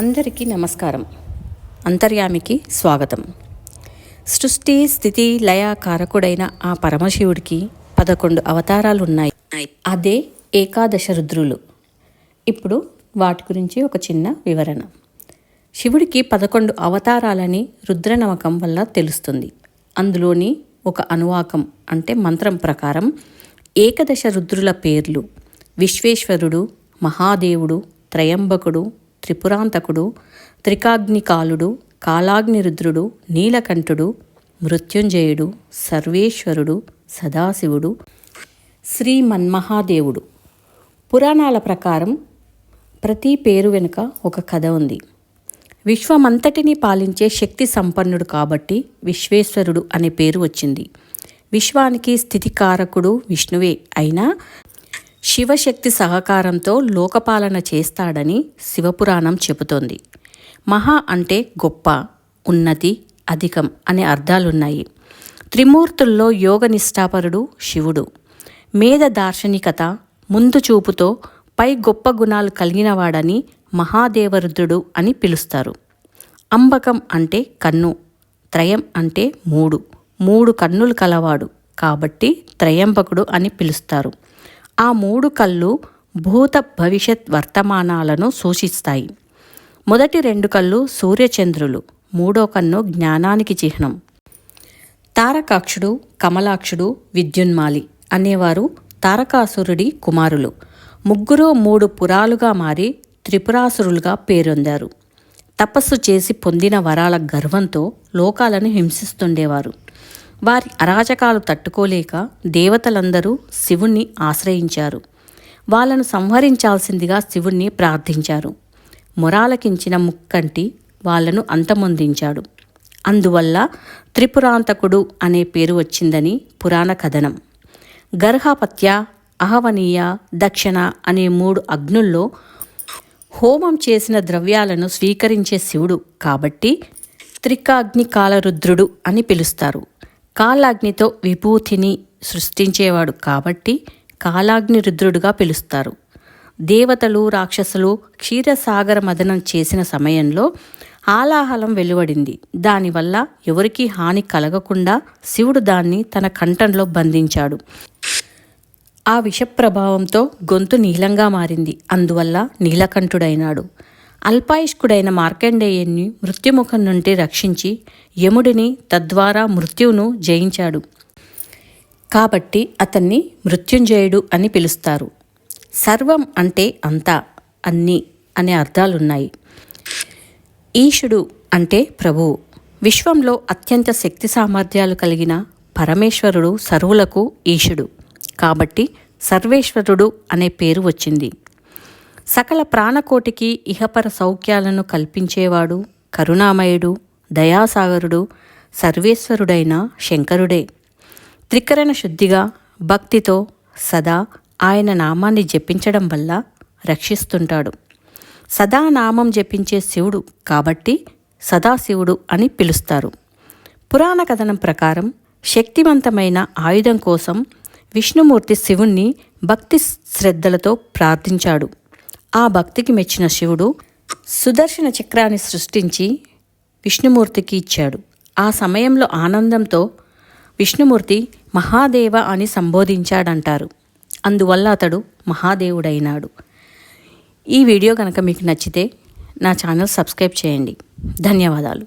అందరికీ నమస్కారం. అంతర్యామికి స్వాగతం. సృష్టి స్థితి లయ కారకుడైన ఆ పరమశివుడికి పదకొండు అవతారాలు ఉన్నాయి అదే ఏకాదశ రుద్రులు. ఇప్పుడు వాటి గురించి ఒక చిన్న వివరణ. శివుడికి పదకొండు అవతారాలని రుద్రనవకం వల్ల తెలుస్తుంది. అందులోని ఒక అనువాకం అంటే మంత్రం ప్రకారం ఏకదశ రుద్రుల పేర్లు విశ్వేశ్వరుడు మహాదేవుడు త్రయంబకుడు త్రిపురాంతకుడు త్రికాగ్నికాలుడు కాలాగ్నిరుద్రుడు నీలకంఠుడు మృత్యుంజయుడు సర్వేశ్వరుడు సదాశివుడు శ్రీ మన్మహాదేవుడు. పురాణాల ప్రకారం ప్రతి పేరు వెనుక ఒక కథ ఉంది. విశ్వమంతటిని పాలించే శక్తి సంపన్నుడు కాబట్టి విశ్వేశ్వరుడు అనే పేరు వచ్చింది. విశ్వానికి స్థితికారకుడు విష్ణువే అయినా శివశక్తి సహకారంతో లోకపాలన చేస్తాడని శివపురాణం చెబుతోంది. మహా అంటే గొప్ప ఉన్నతి అధికం అనే అర్థాలున్నాయి. త్రిమూర్తుల్లో యోగ నిష్ఠాపరుడు శివుడు. మేధ దార్శనికత ముందు చూపుతో పై గొప్ప గుణాలు కలిగినవాడని మహాదేవరుద్రుడు అని పిలుస్తారు. అంబకం అంటే కన్ను త్రయం అంటే మూడు. మూడు కన్నులు కలవాడు కాబట్టి త్రయంబకుడు అని పిలుస్తారు. ఆ మూడు కళ్ళు భూత భవిష్యత్ వర్తమానాలను సూచిస్తాయి. మొదటి రెండు కళ్ళు సూర్యచంద్రులు మూడో కన్ను జ్ఞానానికి చిహ్నం. తారకాక్షుడు కమలాక్షుడు విద్యున్మాలి అనేవారు తారకాసురుడి కుమారులు. ముగ్గురు మూడు పురాలుగా మారి త్రిపురాసురులుగా పేరొందారు. తపస్సు చేసి పొందిన వరాల గర్వంతో లోకాలను హింసిస్తుండేవారు. వారి అరాచకాలు తట్టుకోలేక దేవతలందరూ శివుణ్ణి ఆశ్రయించారు. వాళ్ళను సంహరించాల్సిందిగా శివుణ్ణి ప్రార్థించారు. మొరాలకించిన ముక్కంటి వాళ్ళను అంతమొందించాడు. అందువల్ల త్రిపురాంతకుడు అనే పేరు వచ్చిందని పురాణ కథనం. గర్హపత్య అహవనీయ దక్షిణ అనే మూడు అగ్నుల్లో హోమం చేసిన ద్రవ్యాలను స్వీకరించే శివుడు కాబట్టి త్రికాగ్ని కాలరుద్రుడు అని పిలుస్తారు. కాలాగ్నితో విభూతిని సృష్టించేవాడు కాబట్టి కాలాగ్ని రుద్రుడుగా పిలుస్తారు. దేవతలు రాక్షసులు క్షీరసాగర మదనం చేసిన సమయంలో ఆలాహలం వెలువడింది. దానివల్ల ఎవరికీ హాని కలగకుండా శివుడు దాన్ని తన కంఠంలో బంధించాడు. ఆ విష ప్రభావంతో గొంతు నీలంగా మారింది. అందువల్ల నీలకంఠుడైనాడు. అల్పాయుష్కుడైన మార్కండేయుని మృత్యుముఖం నుండి రక్షించి యముడిని తద్వారా మృత్యువును జయించాడు. కాబట్టి అతన్ని మృత్యుంజయుడు అని పిలుస్తారు. సర్వం అంటే అంతా అన్నీ అనే అర్థాలున్నాయి. ఈశుడు అంటే ప్రభువు విశ్వంలో అత్యంత శక్తి సామర్థ్యాలు కలిగిన పరమేశ్వరుడు సర్వులకు ఈశుడు కాబట్టి సర్వేశ్వరుడు అనే పేరు వచ్చింది. సకల ప్రాణకోటికి ఇహపర సౌఖ్యాలను కల్పించేవాడు కరుణామయుడు దయాసాగరుడు సర్వేశ్వరుడైన శంకరుడే. త్రికరణ శుద్ధిగా భక్తితో సదా ఆయన నామాన్ని జపించడం వల్ల రక్షిస్తుంటాడు. సదా నామం జపించే శివుడు కాబట్టి సదాశివుడు అని పిలుస్తారు. పురాణ కథనం ప్రకారం శక్తివంతమైన ఆయుధం కోసం విష్ణుమూర్తి శివుణ్ణి భక్తి శ్రద్ధలతో ప్రార్థించాడు. ఆ భక్తికి మెచ్చిన శివుడు సుదర్శన చక్రాన్ని సృష్టించి విష్ణుమూర్తికి ఇచ్చాడు. ఆ సమయంలో ఆనందంతో విష్ణుమూర్తి మహాదేవ అని సంబోధించాడంటారు. అందువల్ల అతడు మహాదేవుడైనాడు. ఈ వీడియో కనుక మీకు నచ్చితే నా ఛానల్ సబ్స్క్రైబ్ చేయండి. ధన్యవాదాలు.